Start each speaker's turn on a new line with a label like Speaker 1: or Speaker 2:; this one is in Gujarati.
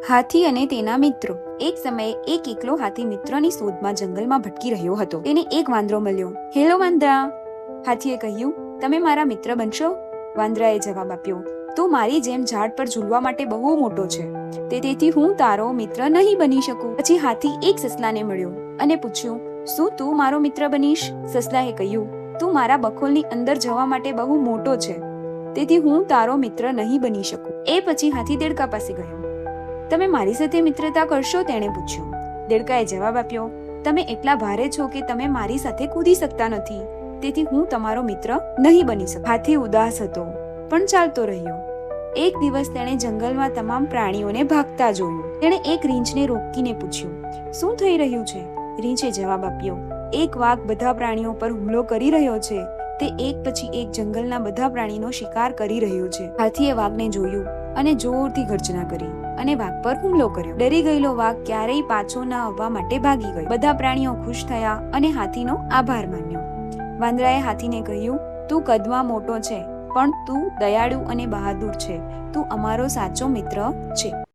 Speaker 1: હાથી અને તેના મિત્રો. એક સમયે એક એકલો હાથી મિત્રની શોધમાં જંગલમાં ભટકી રહ્યો હતો. તેને એક વાંદરો મળ્યો. હેલો, વાંદરા. હાથીએ કહ્યું, તમે મારા મિત્ર બનશો? વાંદરાએ જવાબ આપ્યો, તું મારી જેમ ઝાડ પર ઝૂલવા માટે બહુ મોટો છે. તે તેથી હું તારો મિત્ર નહીં બની શકું. પછી હાથી એક સસલાને મળ્યો અને પૂછ્યું, શું તું મારો મિત્ર બનીશ? સસલાએ કહ્યું, તું મારા બખોલની અંદર જવા માટે બહુ મોટો છે. તેથી હું તારો મિત્ર નહીં બની શકું. એ પછી હાથી દેડકા પાસે ગયો. તમે મારી સાથે મિત્રતા કરશો, તેણે પૂછ્યું. દેડકાએ જવાબ આપ્યો, તમે એટલા ભારે છો કે તમે મારી સાથે કૂદી શકતા નથી. તેથી હું તમારો મિત્ર નહીં બની શકું. હાથી ઉદાસ હતો, પણ ચાલતો રહ્યો. એક દિવસ તેણે જંગલમાં તમામ પ્રાણીઓને ભાગતા જોયું. તેણે એક રીંછને રોકીને પૂછ્યું, શું થઈ રહ્યું છે? રીંછે જવાબ આપ્યો, એક વાઘ બધા પ્રાણીઓ પર હુમલો કરી રહ્યો છે. તે એક પછી એક જંગલના બધા પ્રાણીનો શિકાર કરી રહ્યો છે. હાથીએ વાઘને જોયું અને જોરથી ગર્જના કરી. અને વાઘ પર હુમલો કર્યો. ડરી ગયેલો વાઘ ક્યારેય પાછો ન આવવા માટે ભાગી ગયો. બધા પ્રાણીઓ ખુશ થયા અને હાથીનો આભાર માન્યો. વાંદરાએ હાથીને કહ્યું, તું કદમાં મોટો છે, પણ તું દયાળુ અને બહાદુર છે. તું અમારો સાચો મિત્ર છે.